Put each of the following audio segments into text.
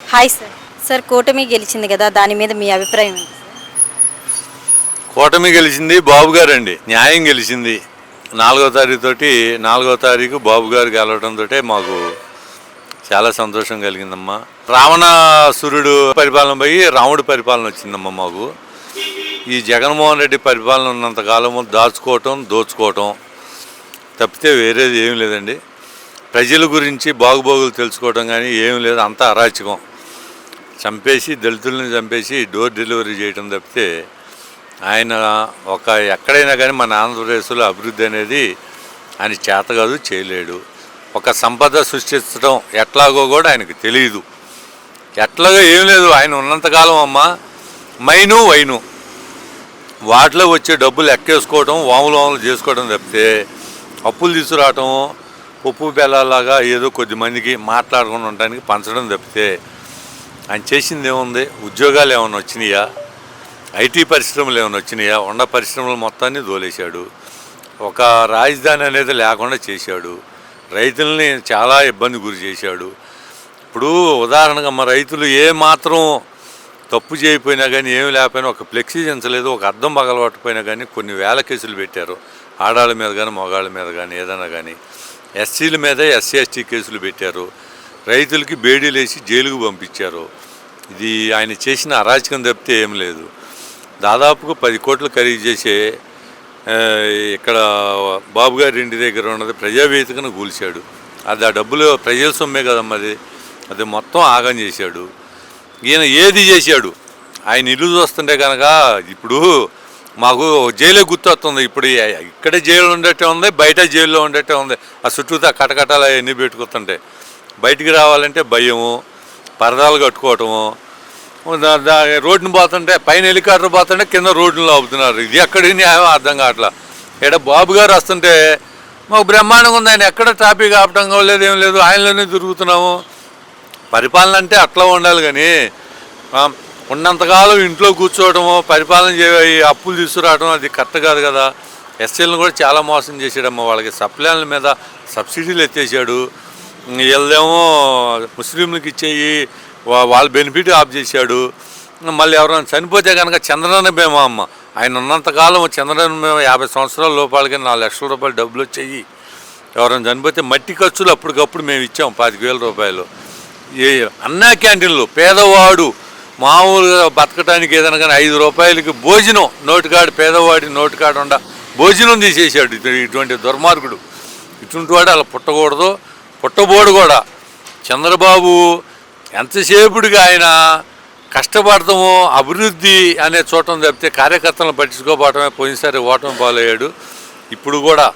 Hi sir sir కూటమి గెలిచింది కదా దాని మీద మీ అభిప్రాయం ఏంటి కూటమి గెలిచింది బాబు గారండి. న్యాయం గెలిచింది. నాలుగో తారీఖు తోటి నాలుగో తారీఖు బాబు గారు గెలవడంతో మాకు చాలా సంతోషం కలిగిందమ్మా. రావణాసురుడు పరిపాలన పోయి రాముడి పరిపాలన వచ్చిందమ్మా మాకు. ఈ జగన్మోహన్ రెడ్డి పరిపాలన ఉన్నంత కాలము దాచుకోవటం దోచుకోవటం తప్పితే వేరేది ఏం లేదండి. ప్రజల గురించి బాగుబోగులు తెలుసుకోవటం కానీ ఏం లేదు అంతా అరాచకం. చంపేసి దళితుల్ని చంపేసి డోర్ డెలివరీ చేయటం తప్పితే ఆయన ఒక ఎక్కడైనా కానీ మన ఆంధ్రప్రదేశ్లో అభివృద్ధి అనేది ఆయన చేత కాదు చేయలేడు. ఒక సంపద సృష్టించడం ఎట్లాగో కూడా ఆయనకు తెలియదు ఎట్లాగో ఏం లేదు ఆయన ఉన్నంతకాలం అమ్మ మైను వైను. వాటిలో వచ్చే డబ్బులు ఎక్కేసుకోవడం వాములు వాములు చేసుకోవడం తప్పితే అప్పులు తీసుకురావటం ఉప్పు బెల్లాలాగా ఏదో కొద్ది మందికి మాట్లాడుకుని ఉండడానికి పంచడం తప్పితే ఆయన చేసింది ఏముంది? ఉద్యోగాలు ఏమైనా వచ్చినాయా? ఐటీ పరిశ్రమలు ఏమైనా వచ్చినాయా? ఉన్న పరిశ్రమలు మొత్తాన్ని దోలేశాడు. ఒక రాజధాని అనేది లేకుండా చేశాడు. రైతుల్ని చాలా ఇబ్బంది గురి చేశాడు. ఇప్పుడు ఉదాహరణగా మా రైతులు ఏ మాత్రం తప్పు చేయకపోయినా కానీ ఏమి లేకపోయినా ఒక ఫ్లెక్సీ చించలేదు ఒక అర్థం పగలబట్టపోయినా కానీ కొన్ని వేల కేసులు పెట్టారు. ఆడాళ్ళ మీద కానీ మగాళ్ళ మీద కానీ ఏదైనా కానీ ఎస్సీల మీద ఎస్సీ ఎస్టీ కేసులు పెట్టారు. రైతులకి బేడీలేసి జైలుకు పంపించారు. ఇది ఆయన చేసిన అరాచకం తప్పితే ఏం లేదు. దాదాపుగా పది కోట్లు ఖరీదు చేసే ఇక్కడ బాబు గారి ఇంటి దగ్గర ఉన్నది ప్రజావేదికను కూల్చాడు అది ఆ డబ్బులు ప్రజల సొమ్మే కదమ్మా అది అది మొత్తం ఆగం చేశాడు. ఈయన ఏది చేశాడు? ఆయన ఇల్లు చూస్తుంటే కనుక ఇప్పుడు మాకు జైలే గుర్తొస్తుంది. ఇప్పుడు ఇక్కడే జైలు ఉండేట్టే ఉంది బయట జైల్లో ఉండేట్టే ఉంది. ఆ చుట్టూతా కటకటాలు అవన్నీ పెట్టుకుతుంటే బయటికి రావాలంటే భయము పరదాలు కట్టుకోవటము. దా- దా- రోడ్డుని పోతుంటే పైన హెలికాప్టర్ పోతుంటే కింద రోడ్డులో అవుతున్నారు ఇది ఎక్కడికి న్యాయం? అర్థం కావట్లా. ఇక్కడ బాబు గారు వస్తుంటే మాకు బ్రహ్మాండంగా ఉంది ఆయన. ఎక్కడ ట్రాఫిక్ ఆపటం లేదు ఏం లేదు. ఆయనలోనే తిరుగుతున్నాము. పరిపాలన అంటే అట్లా ఉండాలి కానీ ఉన్నంతకాలం ఇంట్లో కూర్చోవడము పరిపాలన చే అప్పులు తీసుకురావడం అది కరెక్ట్ కాదు కదా. ఎస్ఎల్ని కూడా చాలా మోసం చేసాడమ్మ వాళ్ళకి. సప్లైల మీద సబ్సిడీలు ఎత్తేసాడు వీళ్ళేమో ముస్లింలకు ఇచ్చేయి వాళ్ళ బెనిఫిట్ ఆఫ్ చేశాడు. మళ్ళీ ఎవరైనా చనిపోతే కనుక చంద్రన్న బీమా అమ్మ. ఆయన ఉన్నంతకాలం చంద్రన్న బీమా యాభై సంవత్సరాల లోపాలకి నాలుగు లక్షల రూపాయలు డబ్బులు వచ్చాయి. ఎవరైనా చనిపోతే మట్టి ఖర్చులు అప్పటికప్పుడు మేము ఇచ్చాం పాతిక వేల రూపాయలు. ఏ అన్నా క్యాంటీన్లు పేదవాడు మామూలుగా బతకడానికి ఏదైనా కానీ ఐదు రూపాయలకి భోజనం నోటికాడు పేదవాడి నోటికాడు ఉండ భోజనం తీసేసాడు ఇటువంటి దుర్మార్గుడు. ఇటువంటి వాడు అలా పుట్టకూడదు. పుట్టబోడు కూడా. చంద్రబాబు ఎంతసేపుడికి ఆయన కష్టపడతాము అభివృద్ధి అనే చూడటం తప్పితే కార్యకర్తలను పట్టించుకోపోవటమే పోయినసారి ఓటమి పాలయ్యాడు. ఇప్పుడు కూడా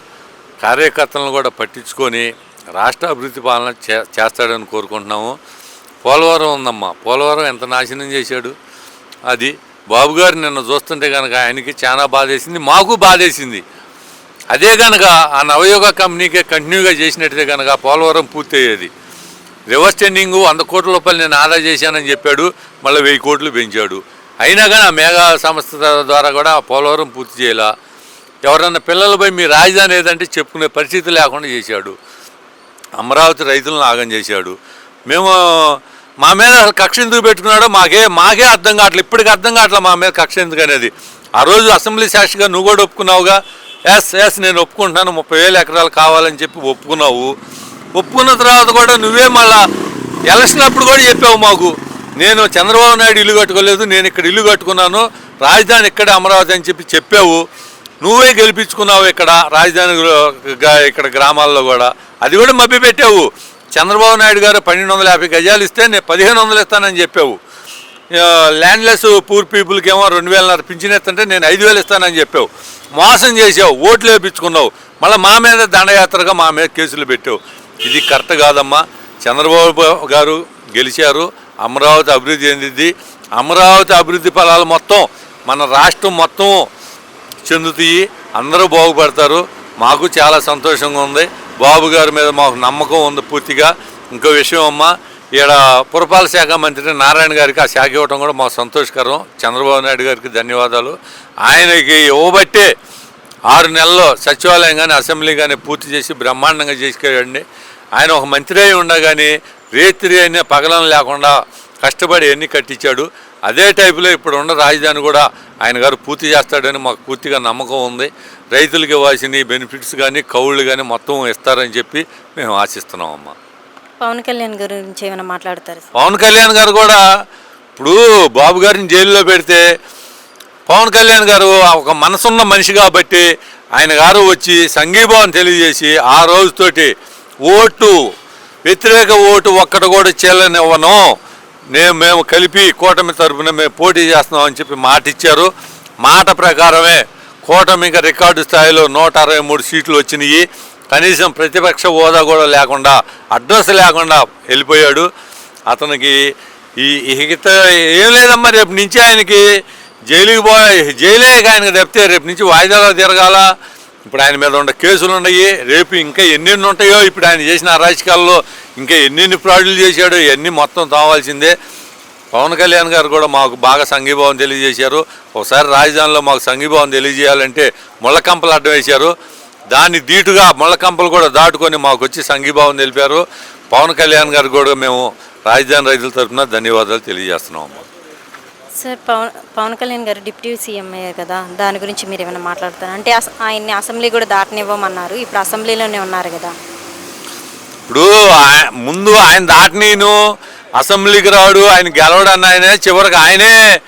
కార్యకర్తలను కూడా పట్టించుకొని రాష్ట్ర అభివృద్ధి పాలన చే చేస్తాడని కోరుకుంటున్నాము. పోలవరం ఉందమ్మా. పోలవరం ఎంత నాశనం చేశాడు? అది బాబు గారు నిన్న చూస్తుంటే కనుక ఆయనకి చాలా బాధేసింది మాకు బాధేసింది. అదే కనుక ఆ నవయోగ కంపెనీకే కంటిన్యూగా చేసినట్టే కనుక పోలవరం పూర్తి అయ్యేది రివర్స్ టెండింగ్ వంద కోట్ల రూపాయలు నేను ఆదా చేశానని చెప్పాడు మళ్ళీ వెయ్యి కోట్లు పెంచాడు. అయినా కానీ ఆ మేఘా సంస్థ ద్వారా కూడా ఆ పోలవరం పూర్తి చేయాల? ఎవరన్నా పిల్లలపై మీ రాజధాని ఏదంటే చెప్పుకునే పరిస్థితి లేకుండా చేశాడు. అమరావతి రైతులను ఆగం చేశాడు. మేము మా మీద కక్ష ఎందుకు పెట్టుకున్నాడో మాకే మాకే అర్థం కావట్లేదు ఇప్పటికి అర్థం కావట్లేదు మా మీద కక్ష ఎందుకు అనేది ఆ రోజు అసెంబ్లీ సాక్షిగా నువ్వు కూడా ఒప్పుకున్నావుగా? ఎస్ ఎస్ నేను ఒప్పుకుంటున్నాను. ముప్పై వేల ఎకరాలు కావాలని చెప్పి ఒప్పుకున్నావు. ఒప్పుకున్న తర్వాత కూడా నువ్వే మళ్ళా ఎలక్షన్ అప్పుడు కూడా చెప్పావు మాకు. నేను చంద్రబాబు నాయుడు ఇల్లు కట్టుకోలేదు నేను ఇక్కడ ఇల్లు కట్టుకున్నాను రాజధాని ఇక్కడే అమరావతి అని చెప్పి చెప్పావు. నువ్వే గెలిపించుకున్నావు ఇక్కడ రాజధాని ఇక్కడ గ్రామాల్లో కూడా. అది కూడా మభ్య పెట్టావు చంద్రబాబు నాయుడు గారు పన్నెండు వందల యాభై గజాలు ఇస్తే నేను పదిహేను వందలు ఇస్తానని చెప్పావు. ల్యాండ్లెస్ పూర్ పీపుల్కి ఏమో రెండు వేలన్నర పింఛన్ ఎత్తంటే నేను ఐదు వేలు ఇస్తానని చెప్పావు. మోసం చేసావు ఓట్లు వేయించుకున్నావు మళ్ళీ మా మీద దండయాత్రగా మా మీద కేసులు పెట్టావు. ఇది కరెక్ట్ కాదమ్మా. చంద్రబాబు గారు గెలిచారు అమరావతి అభివృద్ధి చెందింది. అమరావతి అభివృద్ధి ఫలాలు మొత్తం మన రాష్ట్రం మొత్తం చెందుతాయి. అందరూ బాగుపడతారు. మాకు చాలా సంతోషంగా ఉంది. బాబు గారి మీద మాకు నమ్మకం ఉంది పూర్తిగా. ఇంకో విషయం అమ్మా ఈడ పురపాలక శాఖ మంత్రి నారాయణ గారికి ఆ శాఖ ఇవ్వడం కూడా మాకు సంతోషకరం. చంద్రబాబు నాయుడు గారికి ధన్యవాదాలు. ఆయనకి ఇవ్వబట్టే ఆరు నెలల్లో సచివాలయం కానీ అసెంబ్లీ కానీ పూర్తి చేసి బ్రహ్మాండంగా చేసుకెళ్ళండి. ఆయన ఒక మంత్రి అయి ఉండగానే రేత్రి అయినా పగలం లేకుండా కష్టపడి ఎన్ని కట్టించాడు. అదే టైపులో ఇప్పుడు ఉన్న రాజధాని కూడా ఆయన గారు పూర్తి చేస్తాడని మాకు పూర్తిగా నమ్మకం ఉంది. రైతులకు ఇవ్వాల్సిన బెనిఫిట్స్ కానీ కౌళ్ళు కానీ మొత్తం ఇస్తారని చెప్పి మేము ఆశిస్తున్నాం అమ్మా పవన్ కళ్యాణ్ గురించి ఏమైనా మాట్లాడతారు పవన్ కళ్యాణ్ గారు కూడా ఇప్పుడు బాబు గారిని జైల్లో పెడితే పవన్ కళ్యాణ్ గారు ఒక మనసున్న మనిషి కాబట్టి ఆయన గారు వచ్చి సంఘీభావం తెలియజేసి ఆ రోజుతోటి ఓటు వ్యతిరేక ఓటు ఒక్కటి కూడా చెల్లనివ్వను. నేను మేము కలిపి కూటమి తరఫున మేము పోటీ చేస్తున్నాం అని చెప్పి మాట ఇచ్చారు. మాట ప్రకారమే కూటమికి రికార్డు స్థాయిలో నూట అరవై మూడు సీట్లు వచ్చినాయి. కనీసం ప్రతిపక్ష హోదా కూడా లేకుండా అడ్రస్ లేకుండా వెళ్ళిపోయాడు. అతనికి ఈ ఇక ఏం లేదమ్మా రేపు నుంచి ఆయనకి జైలుకి పో జైలే ఆయనకి తప్పితే రేపు నుంచి వాయిదాలో తిరగాల. ఇప్పుడు ఆయన మీద ఉన్న కేసులు ఉన్నాయి. రేపు ఇంకా ఎన్నెన్ని ఉంటాయో ఇప్పుడు ఆయన చేసిన అరాచకాల్లో ఇంకా ఎన్నెన్ని ఫ్రాడ్లు చేశాడో ఇవన్నీ మొత్తం తావాల్సిందే. పవన్ కళ్యాణ్ గారు కూడా మాకు బాగా సంఘీభావం తెలియజేశారు. ఒకసారి రాజధానిలో మాకు సంఘీభావం తెలియజేయాలంటే ముళ్ళకంపలు అడ్డం వేశారు. దాన్ని ధీటుగా ముళ్ళకంపలు కూడా దాటుకొని మాకు వచ్చి సంఘీభావం తెలిపారు. పవన్ కళ్యాణ్ గారు కూడా మేము రాజధాని రైతుల తరఫున ధన్యవాదాలు తెలియజేస్తున్నాం అమ్మా. సార్ పవన్ పవన్ కళ్యాణ్ గారు డిప్యూటీ సీఎం అయ్యారు కదా దాని గురించి మీరు ఏమైనా మాట్లాడతారు? అంటే ఆయన్ని అసెంబ్లీ కూడా దాటనివ్వమన్నారు. ఇప్పుడు అసెంబ్లీలోనే ఉన్నారు కదా. ఇప్పుడు ముందు ఆయన దాటనీను అసెంబ్లీకి రాడు ఆయన గెలవడన్న ఆయనే చివరికి ఆయనే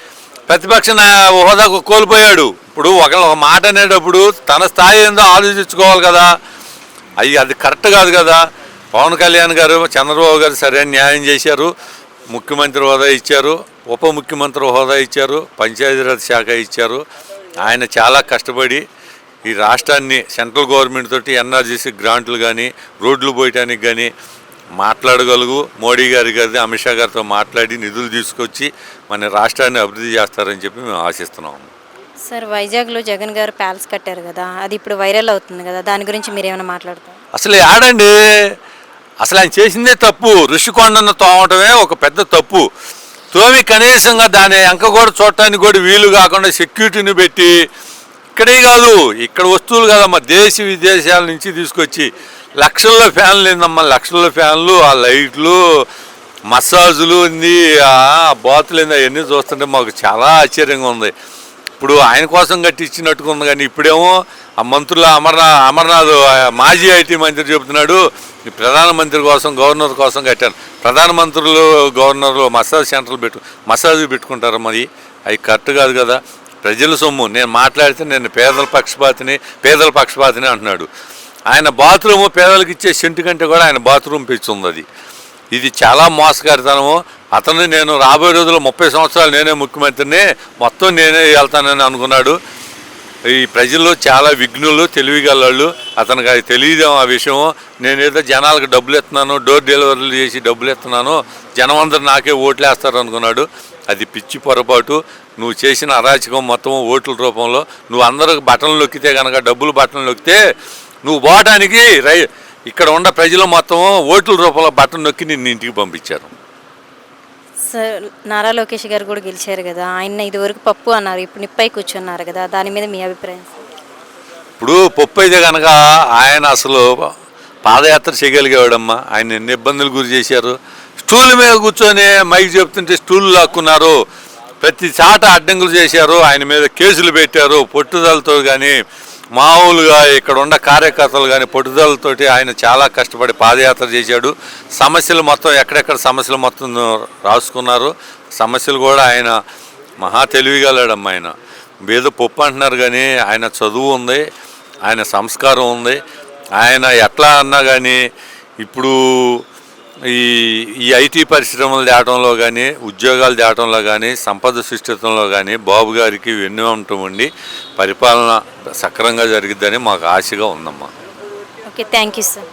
ప్రతిపక్ష నా- హోదా కోల్పోయాడు. ఇప్పుడు ఒకళ్ళు ఒక మాట అనేటప్పుడు తన స్థాయి ఏందో ఆలోచించుకోవాలి కదా. అయ్యి అది కరెక్ట్ కాదు కదా. పవన్ కళ్యాణ్ గారు చంద్రబాబు గారు సరైన న్యాయం చేశారు. ముఖ్యమంత్రి హోదా ఇచ్చారు. ఉప ముఖ్యమంత్రి హోదా ఇచ్చారు. పంచాయతీరాజ్ శాఖ ఇచ్చారు. ఆయన చాలా కష్టపడి ఈ రాష్ట్రాన్ని సెంట్రల్ గవర్నమెంట్ తోటి ఎన్ఆర్జీసీ గ్రాంట్లు కానీ రోడ్లు పోయటానికి కానీ మాట్లాడగలుగు. మోడీ గారి గారి అమిత్ షా గారితో మాట్లాడి నిధులు తీసుకొచ్చి మన రాష్ట్రాన్ని అభివృద్ధి చేస్తారని చెప్పి మేము ఆశిస్తున్నాము సార్ వైజాగ్లో జగన్ గారు ప్యాలెస్ కట్టారు కదా అది ఇప్పుడు వైరల్ అవుతుంది కదా దాని గురించి మీరు ఏమైనా మాట్లాడతారు? అసలు ఆడండి. అసలు ఆయన చేసిందే తప్పు. ఋషికొండను తోమటమే ఒక పెద్ద తప్పు. తోమి కనీసంగా దాని అంక కూడా చూడటానికి కూడా వీలు కాకుండా సెక్యూరిటీని పెట్టి ఇక్కడే కాదు ఇక్కడ వస్తువులు కదమ్మా దేశ విదేశాల నుంచి తీసుకొచ్చి లక్షల్లో ఫ్యాన్లు ఏందమ్మా లక్షల్లో ఫ్యాన్లు ఆ లైట్లు మసాజులు ఉంది ఆ బాతులు ఏంది అవన్నీ చూస్తుంటే మాకు చాలా ఆశ్చర్యంగా ఉంది. ఇప్పుడు ఆయన కోసం కట్టించినట్టుగా ఉంది కానీ ఇప్పుడేమో ఆ మంత్రుల అమర్నా అమర్నాథ్ మాజీ ఐటీ మంత్రి చెబుతున్నాడు ఈ ప్రధానమంత్రి కోసం గవర్నర్ కోసం కట్టాను ప్రధానమంత్రులు గవర్నర్లు మసాజ్ సెంటర్లు పెట్టు మసాజ్ పెట్టుకుంటారు మరి. అవి కరెక్ట్ కాదు కదా. ప్రజల సొమ్ము. నేను మాట్లాడితే నేను పేదల పక్షపాతిని పేదల పక్షపాతిని అంటున్నాడు. ఆయన బాత్రూమ్ పేదలకు ఇచ్చే సెంటు కంటే కూడా ఆయన బాత్రూమ్ పెంచుంది అది. ఇది చాలా మోసగారితనము. అతను నేను రాబోయే రోజుల్లో ముప్పై సంవత్సరాలు నేనే ముఖ్యమంత్రిని మొత్తం నేనే వెళ్తానని అనుకున్నాడు. ఈ ప్రజల్లో చాలా విఘ్నులు తెలివిగలవాళ్ళు. అతనికి అది తెలియదేమో ఆ విషయం. నేనేదో జనాలకు డబ్బులు ఇస్తున్నాను డోర్ డెలివరీలు చేసి డబ్బులు ఇస్తున్నాను. జనం అందరు నాకే ఓట్లు వేస్తారు అనుకున్నాడు. అది పిచ్చి పొరపాటు. నువ్వు చేసిన అరాచకం మొత్తం ఓట్ల రూపంలో. నువ్వు అందరికి బట్టలు నొక్కితే కనుక డబ్బులు బట్టలు నొక్కితే నువ్వు పోవడానికి రై ఇక్కడ ఉన్న ప్రజలు మొత్తం ఓట్ల రూపంలో బట్టలు నొక్కి నిన్ను ఇంటికి పంపించారు. నారా లోకేష్ గారు కూడా గెలిచారు కదా ఆయన ఇదివరకు పప్పు అన్నారు ఇప్పుడు నిప్పై కూర్చున్నారు కదా దాని మీద మీ అభిప్రాయం? ఇప్పుడు పప్పు అయితే కనుక ఆయన అసలు పాదయాత్ర చేయగలిగేవాడమ్మా. ఆయన ఎన్ని ఇబ్బందులు గురి చేశారు. స్టూల్ మీద కూర్చొని మైక్ చెప్తుంటే స్టూల్ లాక్కున్నారు. ప్రతి చాట అడ్డంకులు చేశారు. ఆయన మీద కేసులు పెట్టారు. పొట్టుదలతో కానీ మామూలుగా ఇక్కడ ఉన్న కార్యకర్తలు కానీ పట్టుదలతోటి ఆయన చాలా కష్టపడి పాదయాత్ర చేశాడు. సమస్యలు మొత్తం ఎక్కడెక్కడ సమస్యలు మొత్తం రాసుకున్నారు. సమస్యలు కూడా ఆయన మహా తెలివిగలడమ్మ ఆయన. ఏదో పప్పు అంటున్నారు కానీ ఆయన చదువు ఉంది ఆయన సంస్కారం ఉంది. ఆయన ఎట్లా అన్నా కానీ ఇప్పుడు ఈ ఈ ఐటీ పరిశ్రమలు తేవడంలో కానీ ఉద్యోగాలు తేవడంలో కానీ సంపద సృష్టించడంలో కానీ బాబు గారికి వెన్నువంటం ఉండి పరిపాలన సక్రంగా జరిగిద్దని మాకు ఆశగా ఉందమ్మా. Okay thank you sir.